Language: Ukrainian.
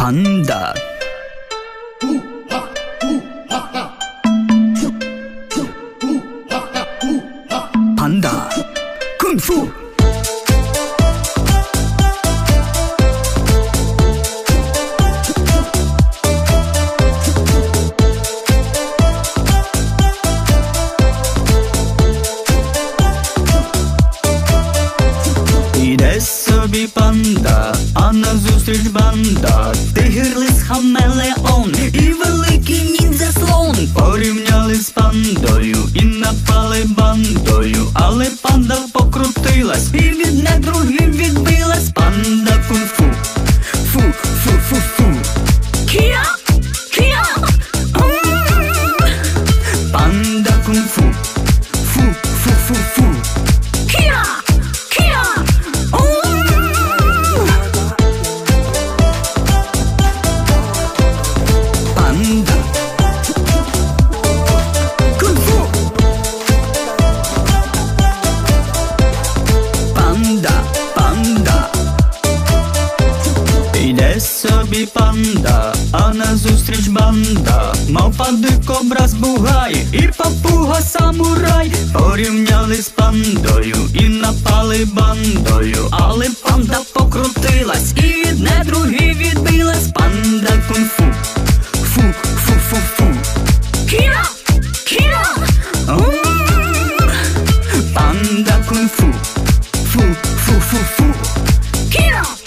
Панда. Панда. Кунг-фу. Собі панда, а назустріч банда. Тигр, лис, хамелеон і великий ніндзя слон Порівняли з пандою і напали бандою. Але панда покрутилась і від недругів відбилась. Панда кунг-фу, фу, фу, фу, фу. Кія, кія. Панда кунг-фу, Іде собі панда, а назустріч банда, мав панди кобраз бугай, і папуга самурай. Порівняли з пандою і напали бандою, але панда покрутилась, і від другі відбилась. Панда кунг-фу Фу, фу, фу, фу. Кіра, кіра, панда кунг-фу Фу, фу, фу, фу. Кіра.